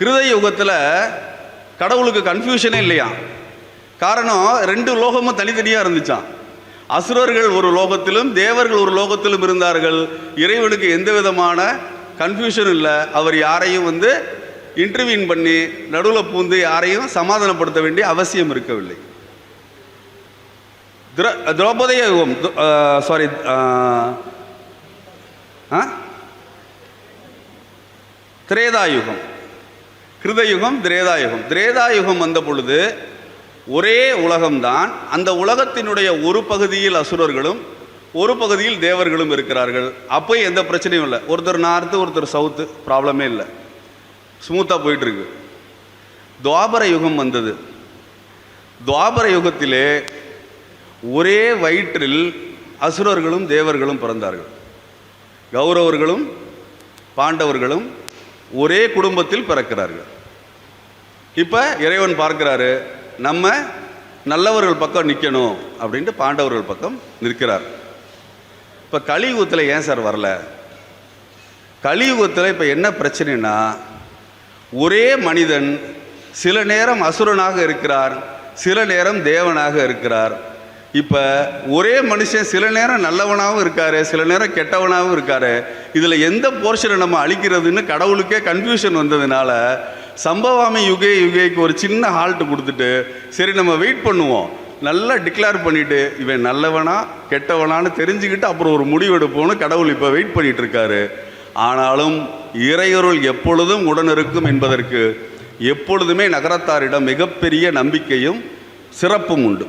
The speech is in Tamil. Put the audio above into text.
கிருத யுகத்தில் கடவுளுக்கு கன்ஃபியூஷனே இல்லையா? காரணம் ரெண்டு லோகமும் தனித்தனியாக இருந்துச்சான் அசுரர்கள் ஒரு லோகத்திலும் தேவர்கள் ஒரு லோகத்திலும் இருந்தார்கள். இறைவனுக்கு எந்த விதமான கன்ஃபியூஷன் இல்லை. அவர் யாரையும் வந்து இன்டர்வியூன் பண்ணி நடுவில் பூந்து யாரையும் சமாதானப்படுத்த வேண்டிய அவசியம் இருக்கவில்லை. திர திரௌபதிய யுகம் சாரி ஆ திரேதாயுகம் கிருதயுகம் திரேதாயுகம். திரேதாயுகம் வந்த பொழுது ஒரே உலகம்தான். அந்த உலகத்தினுடைய ஒரு பகுதியில் அசுரர்களும் ஒரு பகுதியில் தேவர்களும் இருக்கிறார்கள். அப்போ எந்த பிரச்சனையும் இல்லை. ஒருத்தர் நார்த்து ஒருத்தர் சவுத்து ப்ராப்ளமே இல்லை. ஸ்மூத்தாக போயிட்டுருக்கு. துவாபர யுகம் வந்தது. துவாபர யுகத்திலே ஒரே வயிற்றில் அசுரர்களும் தேவர்களும் பிறந்தார்கள். கௌரவர்களும் பாண்டவர்களும் ஒரே குடும்பத்தில் பிறக்கிறார்கள். இப்போ இறைவன் பார்க்கிறாரு நம்ம நல்லவர்கள் பக்கம் நிற்கணும் அப்படின்ட்டு பாண்டவர்கள் பக்கம் நிற்கிறார். இப்போ கலியுகத்தில் ஏன் சார் வரல? கலியுகத்தில் இப்போ என்ன பிரச்சனைனா ஒரே மனிதன் சில நேரம் அசுரனாக இருக்கிறார் சில நேரம் தேவனாக இருக்கிறார். இப்போ ஒரே மனுஷன் சில நேரம் நல்லவனாகவும் இருக்கார் சில நேரம் கெட்டவனாகவும் இருக்கார். இதில் எந்த போர்ஷனை நம்ம அழிக்கிறதுன்னு கடவுளுக்கே கன்ஃபியூஷன் வந்ததுனால சம்பவாமி யுகே யுகேக்கு ஒரு சின்ன ஹால்ட் கொடுத்துட்டு சரி நம்ம வெயிட் பண்ணுவோம். நல்லா டிக்ளேர் பண்ணிவிட்டு இவன் நல்லவனா கெட்டவனான்னு தெரிஞ்சுக்கிட்டு அப்புறம் ஒரு முடிவெடுப்போன்னு கடவுள் இப்போ வெயிட் பண்ணிகிட்டு இருக்காரு. ஆனாலும் இறையருள் எப்பொழுதும் உடன் இருக்கும் என்பதற்கு எப்பொழுதுமே நகரத்தாரிடம் மிகப்பெரிய நம்பிக்கையும் சிறப்பும் உண்டு.